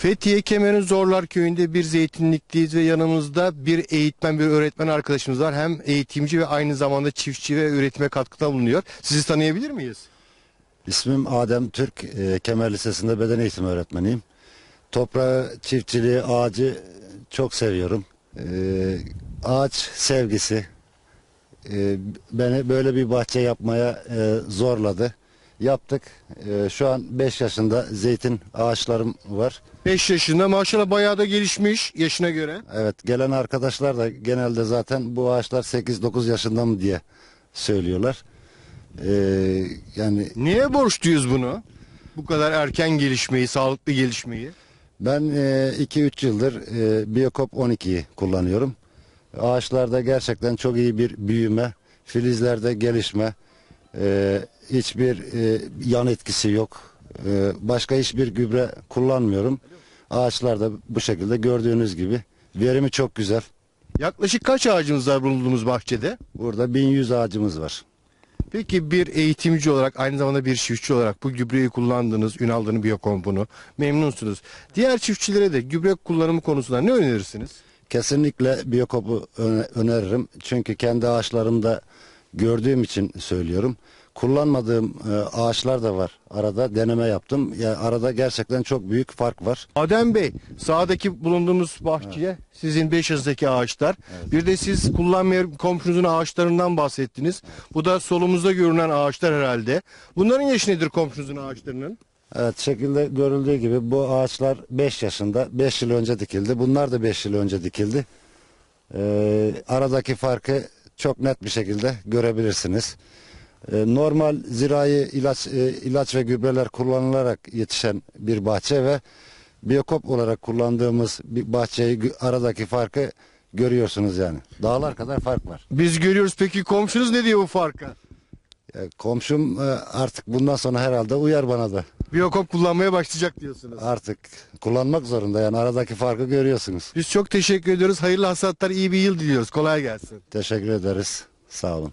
Fethiye Kemer'in Zorlar Köyü'nde bir zeytinlikteyiz ve yanımızda bir eğitmen, bir öğretmen arkadaşımız var. Hem eğitimci ve aynı zamanda çiftçi ve üretime katkıda bulunuyor. Sizi tanıyabilir miyiz? İsmim Adem Türk. E, Kemer Lisesi'nde beden eğitimi öğretmeniyim. Toprağı, çiftçiliği, ağacı çok seviyorum. E, ağaç sevgisi e, beni böyle bir bahçe yapmaya e, zorladı. Yaptık. E, şu an 5 yaşında zeytin ağaçlarım var. 5 yaşında maşallah bayağı da gelişmiş yaşına göre. Evet gelen arkadaşlar da genelde zaten bu ağaçlar 8-9 yaşında mı diye söylüyorlar. E, yani Niye borçluyuz bunu? Bu kadar erken gelişmeyi, sağlıklı gelişmeyi. Ben 2-3 yıldır e, Biokop 12'yi kullanıyorum. Ağaçlarda gerçekten çok iyi bir büyüme, filizlerde gelişme, e, hiçbir e, yan etkisi yok. E, başka hiçbir gübre kullanmıyorum. Ağaçlarda bu şekilde gördüğünüz gibi verimi çok güzel. Yaklaşık kaç ağacımız var bulunduğumuz bahçede? Burada 1100 ağacımız var. Peki bir eğitimci olarak aynı zamanda bir çiftçi olarak bu gübreyi kullandığınız Ünal'ın biyokompunu memnunsunuz. Diğer çiftçilere de gübre kullanımı konusunda ne önerirsiniz? Kesinlikle Biokop'u öne- öneririm. Çünkü kendi ağaçlarımda gördüğüm için söylüyorum. Kullanmadığım e, ağaçlar da var. Arada deneme yaptım. Ya arada gerçekten çok büyük fark var. Adem Bey, sağdaki bulunduğumuz bahçeye sizin 5 yaşındaki ağaçlar. Bir de siz kullanmayan komşunuzun ağaçlarından bahsettiniz. Bu da solumuzda görünen ağaçlar herhalde. Bunların yaşı nedir komşunuzun ağaçlarının? Evet şekilde görüldüğü gibi bu ağaçlar 5 yaşında. 5 yıl önce dikildi. Bunlar da 5 yıl önce dikildi. Ee, aradaki farkı çok net bir şekilde görebilirsiniz. Ee, normal zirai ilaç e, ilaç ve gübreler kullanılarak yetişen bir bahçe ve biyokop olarak kullandığımız bir bahçeyi aradaki farkı görüyorsunuz yani. Dağlar kadar fark var. Biz görüyoruz peki komşunuz ne diyor bu farka? Ya, komşum e, artık bundan sonra herhalde uyar bana da. Biyokop kullanmaya başlayacak diyorsunuz. Artık kullanmak zorunda yani aradaki farkı görüyorsunuz. Biz çok teşekkür ediyoruz. Hayırlı hasatlar, iyi bir yıl diliyoruz. Kolay gelsin. Teşekkür ederiz. Sağ olun.